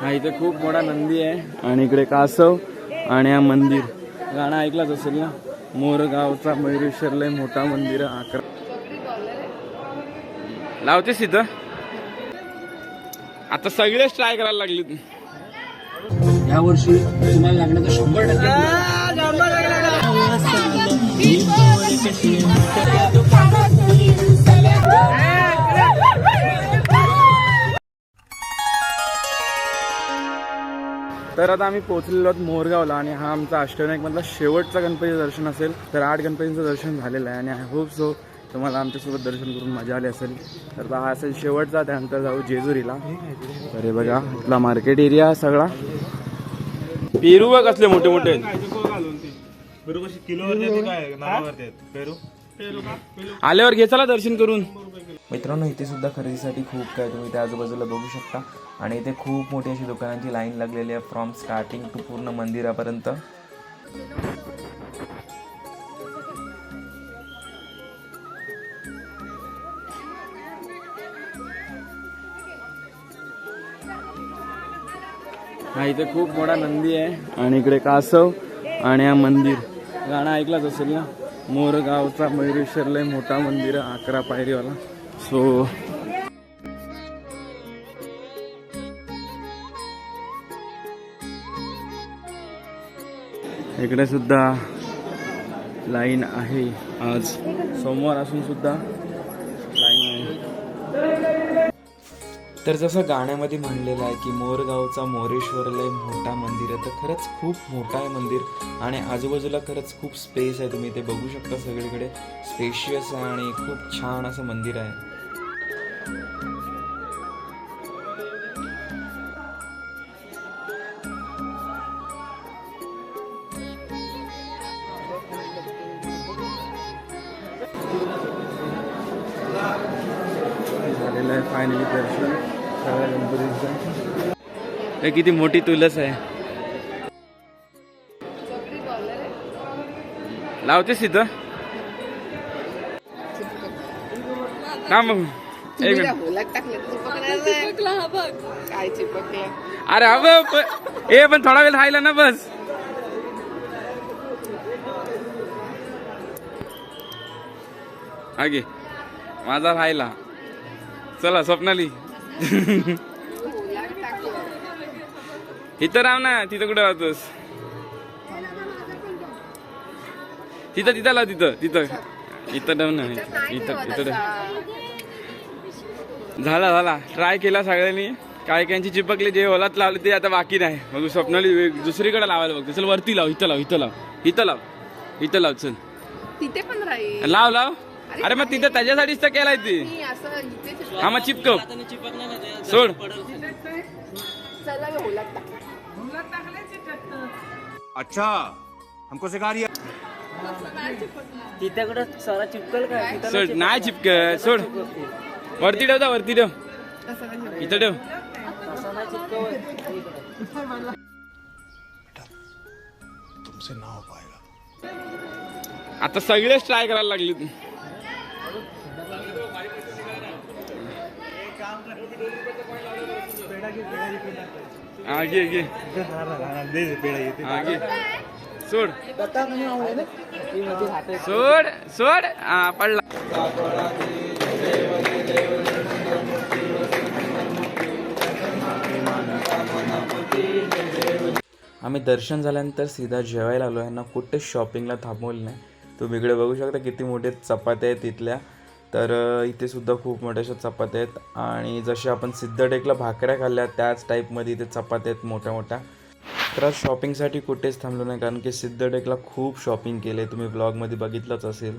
हा इथे खूप मोठा नंदी आहे. आणि इकडे कासव आणि हा मंदिर. गाणं ऐकलंच असेल ना? मोरगावचा मयुरेश्वर लय मोठा मंदिर अकरा. लावतेस तिथं आता सगळेच ट्राय करायला लागले या वर्षी तुम्हाला लागण्याचं शंभर टक्के तर आता आम्ही पोहोचलेलो आहोत मोरगावला आणि हा आमचा अष्टविनायकमधला शेवटचा गणपती दर्शन असेल. तर आठ गणपतींचं दर्शन झालेलं आहे आणि आय होप सो तुम्हाला आमच्यासोबत दर्शन करून मजा आली असेल. तर हा असेल शेवटचा त्यानंतर जाऊ जेजुरीला. तर हे बघा इथला मार्केट एरिया सगळा. पेरू बघ कसले मोठे मोठे. आहेत. पेरू कशी किलोवरती काय पेरू? आल्यावर घे चला दर्शन करून. मित्रांनो इथे सुद्धा खरेदीसाठी खूप काय तुम्ही त्या आजूबाजूला बघू शकता. आणि इथे खूप मोठी अशी दुकानांची लाईन लागलेली आहे फ्रॉम स्टार्टिंग टू पूर्ण मंदिरापर्यंत. हा इथे खूप मोठा नंदी आहे. आणि इकडे कासव आणि हा मंदिर. गाणं ऐकलंच असेल ना? मोरगावचा मयुरेश्वर लय मोठा मंदिर आहे अकरा पायरीवाला. सो इकडे सुद्धा लाईन आहे. आज सोमवार असून सुद्धा तर जसं गाण्यामध्ये म्हणलेलं आहे की मोरगावचा मोरेश्वर लय मोठा मंदिर आहे तर खरंच खूप मोठा आहे मंदिर. आणि आजूबाजूला खरंच खूप स्पेस आहे तुम्ही ते बघू शकता सगळीकडे. स्पेशियस आहे आणि खूप छान असं मंदिर आहे. झालेलं आहे फायनली दर्शन. सगळ्या गणपतीचं हे किती मोठी तुलस आहे. लावतेस तिथं ना मग एक मिनिट. होलात टाकलं तर चिपकणार काय चिपकलं? अरे अबे ए पण थोडा वेळ राहिला ना बस. आगे माझा राहिला. चला स्वप्नाली. इथं राह ना तिथं कुठं राहतोस? तिथं तिथं लाव तिथं तिथं. इथं ठेव ना इथं इथं झाला झाला. ट्राय केला सगळ्यांनी. काय काहींची चिपकले जे ओलात लावले ते आता बाकी नाही. मग स्वप्नाली दुसरीकडे लावायला बघते. चल वरती लाव इथं लाव इथं लाव. इथं लाव. इथं लाव चल. तिथे पण लाव लाव. अरे मग तिथं त्याच्यासाठीच तर केलाय ते. मी असं इथे चिपक- हा मग चिपकव. सोड. चला मी होलात टाकलं अच्छा हमको सिखा कुठं सारा चिपकल काय? तिथं सोड नाही चिपक सोड. वरती ठेव जा वरती ठेव. इथं ठेव. असं नाही चिपकवत. तुमसे ना हो पाएगा आता सगळेच ट्राय करायला लागले हा घे घे दे दे ये हा घे सोड सोड सोड हा पडला आम्ही दर्शन झाल्यानंतर सीधा जेवायला आलो यांना कुठेच शॉपिंगला थांबवलं नाही. तुम्ही इकडे बघू शकता किती मोठे चपात्या आहेत तिथल्या. तर इथे सुद्धा खूप मोठ्या अशा चपात्या आहेत. आणि जसे आपण सिद्धटेकला भाकऱ्या खाल्ल्या त्याच टाईपमध्ये इथे चपात्या आहेत मोठ्या मोठ्या. तर आज शॉपिंगसाठी कुठेच थांबलो नाही कारण की सिद्धटेकला खूप शॉपिंग केले तुम्ही ब्लॉगमध्ये बघितलंच असेल.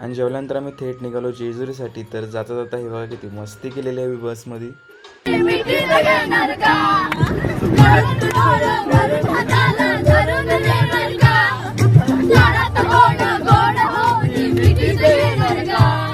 आणि जेवल्यानंतर आम्ही थेट निघालो जेजुरीसाठी तर जाता जाता हे बघा किती मस्ती केलेली आहे बसमध्ये. का?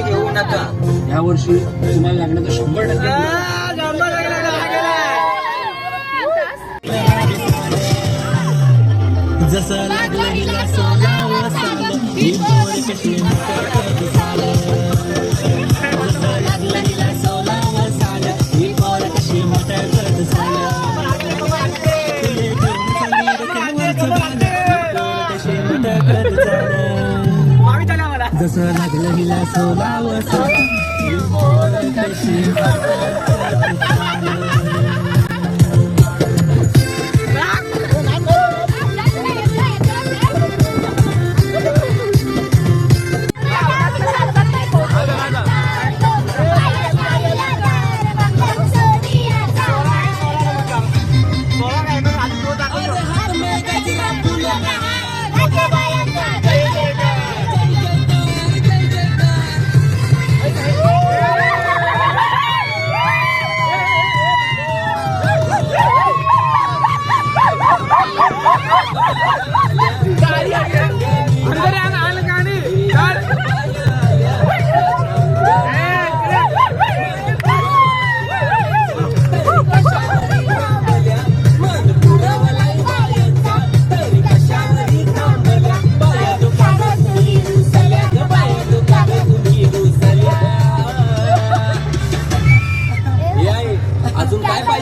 घेऊ नका या वर्षी तुम्हाला लागण्याचं शंभर टक्के. जसं लागलं हिला सोलावं सालं ही पोर कशी करत सालं जसं लागलं हिला सोलावं सालं ही पोर कशी करत सालं घेऊन चालली डोक्यावरचं ही पोर कशी करत सालं. जसं लागलं हिला सोलावं सालं ही पोर कशी करत सालं.